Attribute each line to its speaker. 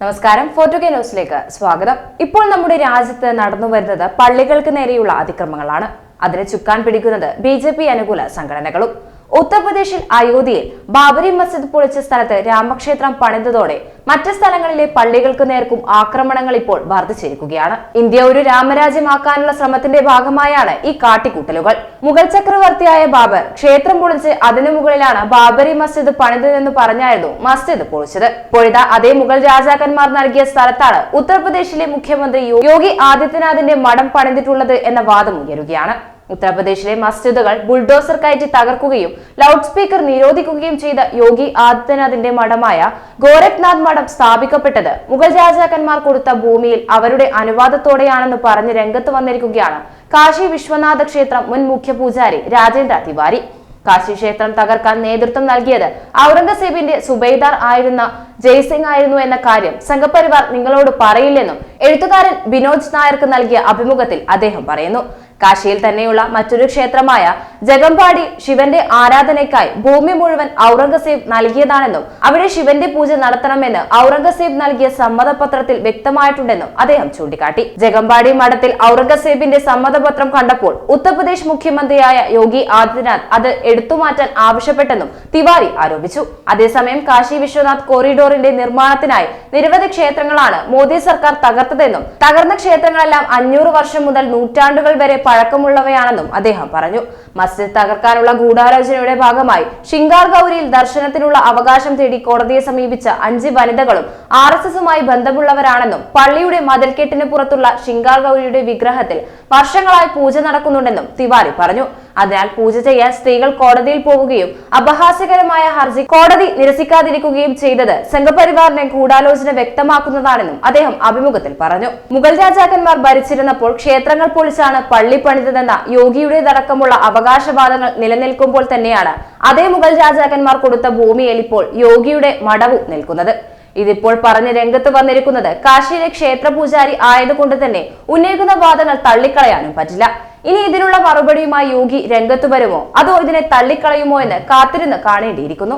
Speaker 1: നമസ്കാരം. Photo K ന്യൂസിലേക്ക് സ്വാഗതം. ഇപ്പോൾ നമ്മുടെ രാജ്യത്ത് നടന്നു വരുന്നത് പള്ളികൾക്ക് നേരെയുള്ള അതിക്രമങ്ങളാണ്. അതിനെ ചുക്കാൻ പിടിക്കുന്നത് ബി അനുകൂല സംഘടനകളും. ഉത്തർപ്രദേശിൽ അയോധ്യയിൽ ബാബരി മസ്ജിദ് പൊളിച്ച സ്ഥലത്ത് രാമക്ഷേത്രം പണിതതോടെ മറ്റ് സ്ഥലങ്ങളിലെ പള്ളികൾക്ക് നേർക്കും ആക്രമണങ്ങൾ ഇപ്പോൾ വർദ്ധിച്ചിരിക്കുകയാണ്. ഇന്ത്യ ഒരു രാമരാജ്യമാക്കാനുള്ള ശ്രമത്തിന്റെ ഭാഗമായാണ് ഈ കാട്ടിക്കൂട്ടലുകൾ. മുഗൾ ചക്രവർത്തിയായ ബാബർ ക്ഷേത്രം പൊളിച്ച് അതിനു മുകളിലാണ് ബാബരി മസ്ജിദ് പണിതെന്ന് പറഞ്ഞായിരുന്നു മസ്ജിദ് പൊളിച്ചത്. പൊഴുത അതേ മുഗൾ രാജാക്കന്മാർ നൽകിയ സ്ഥലത്താണ് ഉത്തർപ്രദേശിലെ മുഖ്യമന്ത്രി യോഗി ആദിത്യനാഥിന്റെ മഠം പണിതിട്ടുള്ളത് എന്ന വാദം ഉയരുകയാണ്. ഉത്തർപ്രദേശിലെ മസ്ജിദുകൾ ബുൾഡോസർ കയറ്റി തകർക്കുകയും ലൗഡ് സ്പീക്കർ നിരോധിക്കുകയും ചെയ്ത യോഗി ആദിത്യനാഥിന്റെ മഠമായ ഗോരഖ്നാഥ് മഠം സ്ഥാപിക്കപ്പെട്ടത് മുഗൾ രാജാക്കന്മാർ കൊടുത്ത ഭൂമിയിൽ അവരുടെ അനുവാദത്തോടെയാണെന്ന് പറഞ്ഞ് രംഗത്ത് വന്നിരിക്കുകയാണ്. കാശി വിശ്വനാഥ ക്ഷേത്രം മുൻ മുഖ്യ പൂജാരി രാജേന്ദ്ര തിവാരി. കാശി ക്ഷേത്രം തകർക്കാൻ നേതൃത്വം നൽകിയത് ഔറംഗസേബിന്റെ സുബൈദാർ ആയിരുന്ന ജയ്സിംഗ് ആയിരുന്നു എന്ന കാര്യം സംഘപരിവാർ നിങ്ങളോട് പറയില്ലെന്നും എഴുത്തുകാരൻ വിനോദ് നായർക്ക് നൽകിയ അഭിമുഖത്തിൽ അദ്ദേഹം പറയുന്നു. കാശിയിൽ തന്നെയുള്ള മറ്റൊരു ക്ഷേത്രമായ ജഗമ്പാടി ശിവന്റെ ആരാധനയ്ക്കായി ഭൂമി മുഴുവൻ ഔറംഗസേബ് നൽകിയതാണെന്നും അവിടെ ശിവന്റെ പൂജ നടത്തണമെന്ന് ഔറംഗസേബ് നൽകിയ സമ്മതപത്രത്തിൽ വ്യക്തമായിട്ടുണ്ടെന്നും അദ്ദേഹം ചൂണ്ടിക്കാട്ടി. ജഗമ്പാടി മഠത്തിൽ ഔറംഗസേബിന്റെ സമ്മതപത്രം കണ്ടപ്പോൾ ഉത്തർപ്രദേശ് മുഖ്യമന്ത്രിയായ യോഗി ആദിത്യനാഥ് അത് എടുത്തുമാറ്റാൻ ആവശ്യപ്പെട്ടെന്നും തിവാരി ആരോപിച്ചു. അതേസമയം കാശി വിശ്വനാഥ് കോറിഡോറിന്റെ നിർമ്മാണത്തിനായി നിരവധി ക്ഷേത്രങ്ങളാണ് മോദി സർക്കാർ തകർത്തതെന്നും തകർന്ന ക്ഷേത്രങ്ങളെല്ലാം അഞ്ഞൂറ് വർഷം മുതൽ നൂറ്റാണ്ടുകൾ വരെ പഴക്കമുള്ളവയാണെന്നും അദ്ദേഹം പറഞ്ഞു. മസ്ജിദ് തകർക്കാനുള്ള ഗൂഢാലോചനയുടെ ഭാഗമായി ഷിങ്കാർ ഗൌരിയിൽ ദർശനത്തിനുള്ള അവകാശം തേടി കോടതിയെ സമീപിച്ച അഞ്ച് വനിതകളും ആർ എസ് എസുമായി ബന്ധമുള്ളവരാണെന്നും പള്ളിയുടെ മതിൽക്കെട്ടിന് പുറത്തുള്ള ഷിങ്കാർ ഗൌരിയുടെ വിഗ്രഹത്തിൽ വർഷങ്ങളായി പൂജ നടക്കുന്നുണ്ടെന്നും തിവാരി പറഞ്ഞു. അതിനാൽ പൂജ ചെയ്യാൻ സ്ത്രീകൾ കോടതിയിൽ പോവുകയും അപഹാസ്യകരമായ ഹർജി കോടതി നിരസിക്കാതിരിക്കുകയും ചെയ്തത് സംഘപരിവാറിനെ ഗൂഢാലോചന വ്യക്തമാക്കുന്നതാണെന്നും അദ്ദേഹം അഭിമുഖത്തിൽ പറഞ്ഞു. മുഗൾ രാജാക്കന്മാർ ഭരിച്ചിരുന്നപ്പോൾ ക്ഷേത്രങ്ങൾ പൊളിച്ചാണ് പള്ളി പണിതതെന്ന യോഗിയുടേതടക്കമുള്ള അവകാശവാദങ്ങൾ നിലനിൽക്കുമ്പോൾ തന്നെയാണ് അതേ മുഗൾ രാജാക്കന്മാർ കൊടുത്ത ഭൂമിയിൽ ഇപ്പോൾ യോഗിയുടെ മടവും നിൽക്കുന്നത്. ഇതിപ്പോൾ പറഞ്ഞ് രംഗത്ത് വന്നിരിക്കുന്നത് കാശിയിലെ ക്ഷേത്ര പൂജാരി ആയതുകൊണ്ട് തന്നെ ഉന്നയിക്കുന്ന വാദങ്ങൾ തള്ളിക്കളയാനും പറ്റില്ല. ഇനി ഇതിനുള്ള മറുപടിയുമായി യോഗി രംഗത്തു വരുമോ? അതോ ഇതിനെ തള്ളിക്കളയുമോ എന്ന് കാത്തിരുന്ന് കാണേണ്ടിയിരിക്കുന്നു.